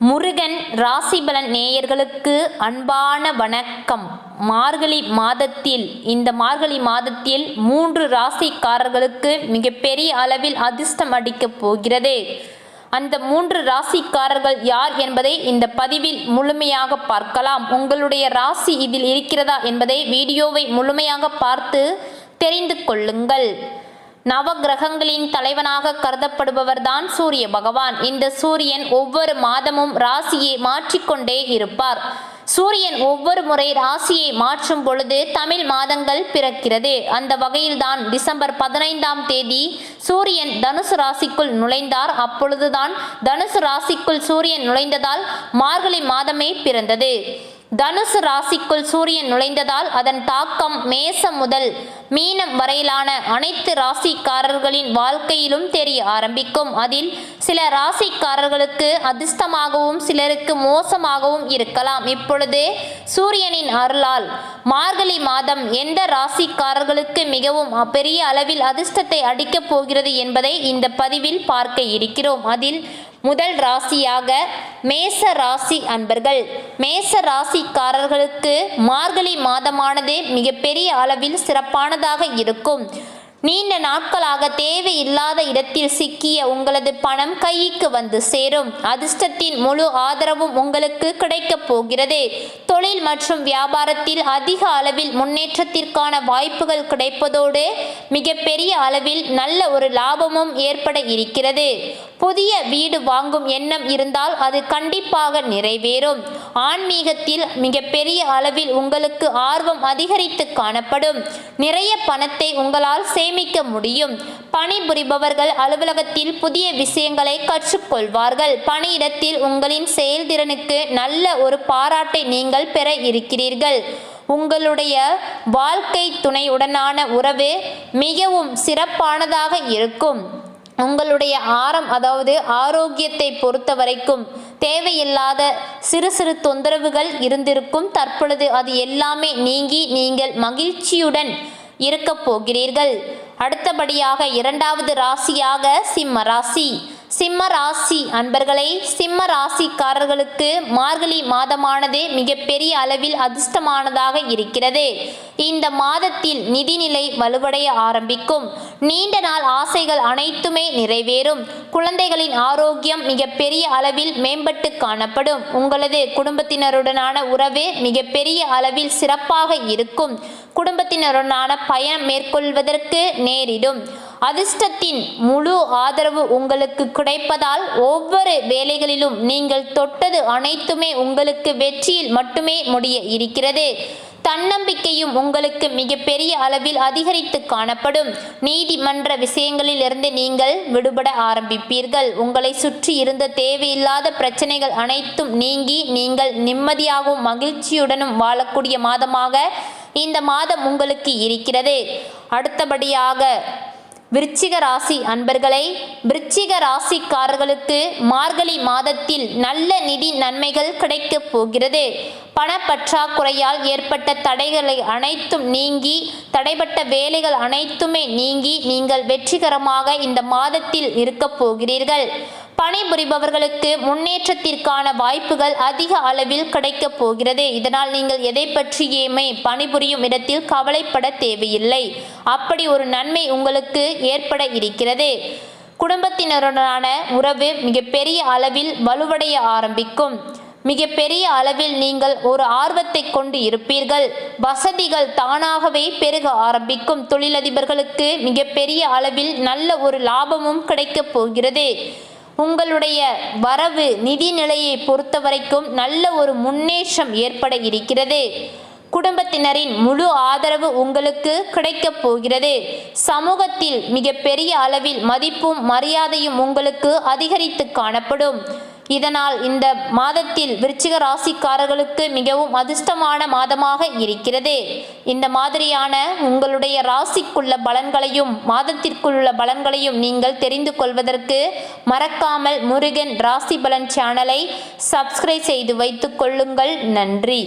முருகன் ராசிபலன் நேயர்களுக்கு அன்பான வணக்கம். மார்கழி மாதத்தில் இந்த மார்கழி மாதத்தில் மூன்று ராசிக்காரர்களுக்கு மிகப்பெரிய அளவில் அதிர்ஷ்டம் அடிக்கப் போகிறது. அந்த மூன்று ராசிக்காரர்கள் யார் என்பதை இந்த பதிவில் முழுமையாக பார்க்கலாம். உங்களுடைய ராசி இதில் இருக்கிறதா என்பதை வீடியோவை முழுமையாக பார்த்து தெரிந்து கொள்ளுங்கள். நவகிரகங்களின் தலைவனாக கருதப்படுபவர்தான் சூரிய பகவான். இந்த சூரியன் ஒவ்வொரு மாதமும் ராசியை மாற்றிக்கொண்டே இருப்பார். சூரியன் ஒவ்வொரு முறை ராசியை மாற்றும் பொழுது தமிழ் மாதங்கள் பிறக்கிறது. அந்த வகையில்தான் டிசம்பர் பதினைந்தாம் தேதி சூரியன் தனுசு ராசிக்குள் நுழைந்தார். அப்பொழுதுதான் தனுசு ராசிக்குள் சூரியன் நுழைந்ததால் மார்கழி மாதமே பிறந்தது. தனுசு ராசிக்குள் சூரியன் நுழைந்ததால் அதன் தாக்கம் மேசம் முதல் மீனம் வரையிலான அனைத்து ராசிக்காரர்களின் வாழ்க்கையிலும் தெரிய ஆரம்பிக்கும். அதில் சில ராசிக்காரர்களுக்கு அதிர்ஷ்டமாகவும் சிலருக்கு மோசமாகவும் இருக்கலாம். இப்பொழுது சூரியனின் அருளால் மார்கழி மாதம் எந்த ராசிக்காரர்களுக்கு மிகவும் பெரிய அளவில் அதிர்ஷ்டத்தை அடிக்கப் போகிறது என்பதை இந்த பதிவில் பார்க்க இருக்கிறோம். அதில் முதல் ராசியாக மேச ராசி அன்பர்கள். மேச ராசிக்காரர்களுக்கு மார்கழி மாதமானது மிகப்பெரிய அளவில் சிறப்பானதாக இருக்கும். நீண்ட நாட்களாக தேவையில்லாத இடத்தில் சிக்கிய உங்களது பணம் கைக்கு வந்து சேரும். அதிர்ஷ்டத்தின் முழு ஆதரவும் உங்களுக்கு கிடைக்கப் போகிறது. தொழில் மற்றும் வியாபாரத்தில் அதிக அளவில் முன்னேற்றத்திற்கான வாய்ப்புகள் கிடைப்பதோடு மிகப்பெரிய அளவில் நல்ல ஒரு லாபமும் ஏற்பட இருக்கிறது. புதிய வீடு வாங்கும் எண்ணம் இருந்தால் அது கண்டிப்பாக நிறைவேறும். ஆன்மீகத்தில் மிகப்பெரிய அளவில் உங்களுக்கு ஆர்வம் அதிகரித்து காணப்படும். நிறைய பணத்தை உங்களால் சேமிக்க முடியும். பணிபுரிபவர்கள் அலுவலகத்தில் புதிய விஷயங்களை கற்றுக்கொள்வார்கள். பணியிடத்தில் உங்களின் செயல்திறனுக்கு நல்ல ஒரு பாராட்டை நீங்கள் பெற இருக்கிறீர்கள். உங்களுடைய வாழ்க்கை துணையுடனான உறவு மிகவும் சிறப்பானதாக இருக்கும். உங்களுடைய ஆரம் அதாவது ஆரோக்கியத்தை பொறுத்த வரைக்கும் தேவையில்லாத சிறு சிறு தொந்தரவுகள் இருந்திருக்கும். தற்பொழுது அது எல்லாமே நீங்கி நீங்கள் மகிழ்ச்சியுடன் இருக்க போகிறீர்கள். அடுத்தபடியாக இரண்டாவது ராசியாக சிம்ம ராசி. சிம்ம ராசி அன்பர்களை சிம்ம ராசிக்காரர்களுக்கு மார்கழி மாதமானது மிகப்பெரிய அளவில் அதிர்ஷ்டமானதாக இருக்கிறது. இந்த மாதத்தில் நிதிநிலை வலுவடைய ஆரம்பிக்கும். நீண்ட நாள் ஆசைகள் அனைத்துமே நிறைவேறும். குழந்தைகளின் ஆரோக்கியம் மிகப்பெரிய அளவில் மேம்பட்டு காணப்படும். உங்களது குடும்பத்தினருடனான உறவு மிகப்பெரிய அளவில் சிறப்பாக இருக்கும். குடும்பத்தினருடனான பயணம் மேற்கொள்வதற்கு நேரிடும். அதிர்ஷ்டத்தின் முழு ஆதரவு உங்களுக்கு கிடைப்பதால் ஒவ்வொரு வேலைகளிலும் நீங்கள் தொட்டது அனைத்துமே உங்களுக்கு வெற்றியில் மட்டுமே முடிய இருக்கிறது. தன்னம்பிக்கையும் உங்களுக்கு மிகப்பெரிய அளவில் அதிகரித்து காணப்படும். நீதிமன்ற விஷயங்களில் இருந்து நீங்கள் விடுபட ஆரம்பிப்பீர்கள். உங்களை சுற்றி இருந்த தேவையில்லாத பிரச்சனைகள் அனைத்தும் நீங்கி நீங்கள் நிம்மதியாகவும் மகிழ்ச்சியுடனும் வாழக்கூடிய மாதமாக இந்த மாதம் உங்களுக்கு இருக்கிறது. அடுத்தபடியாக விருச்சிக ராசி அன்பர்களை விருச்சிக ராசிக்காரர்களுக்கு மார்கழி மாதத்தில் நல்ல நிதி நன்மைகள் கிடைக்கப் போகிறது. பணப்பற்றாக்குறையால் ஏற்பட்ட தடைகளை அனைத்தும் நீங்கி தடைப்பட்ட வேலைகள் அனைத்துமே நீங்கி நீங்கள் வெற்றிகரமாக இந்த மாதத்தில் இருக்கப் போகிறீர்கள். பணிபுரிபவர்களுக்கு முன்னேற்றத்திற்கான வாய்ப்புகள் அதிக அளவில் கிடைக்கப் போகிறது. இதனால் நீங்கள் எதை பற்றியுமே பணிபுரியும் இடத்தில் கவலைப்பட தேவையில்லை. அப்படி ஒரு நன்மை உங்களுக்கு ஏற்பட இருக்கிறது. குடும்பத்தினருடனான உறவு மிகப்பெரிய அளவில் வலுவடைய ஆரம்பிக்கும். மிகப்பெரிய அளவில் நீங்கள் ஒரு ஆர்வத்தை கொண்டு இருப்பீர்கள். வசதிகள் தானாகவே பெருக ஆரம்பிக்கும். தொழிலதிபர்களுக்கு மிகப்பெரிய அளவில் நல்ல ஒரு லாபமும் கிடைக்கப் போகிறது. உங்களுடைய வரவு நிதி நிலையை பொறுத்த வரைக்கும் நல்ல ஒரு முன்னேற்றம் ஏற்பட இருக்கிறது. குடும்பத்தினரின் முழு ஆதரவு உங்களுக்கு கிடைக்கப் போகிறது. சமூகத்தில் மிக பெரிய அளவில் மதிப்பும் மரியாதையும் உங்களுக்கு அதிகரித்து காணப்படும். இதனால் இந்த மாதத்தில் விருச்சிக ராசிக்காரர்களுக்கு மிகவும் அதிர்ஷ்டமான மாதமாக இருக்கிறது. இந்த மாதிரியான உங்களுடைய ராசிக்குள்ள பலன்களையும் மாதத்திற்குள்ள பலன்களையும் நீங்கள் தெரிந்து கொள்வதற்கு மறக்காமல் முருகன் ராசி பலன் சேனலை சப்ஸ்கிரைப் செய்து வைத்துக் கொள்ளுங்கள். நன்றி.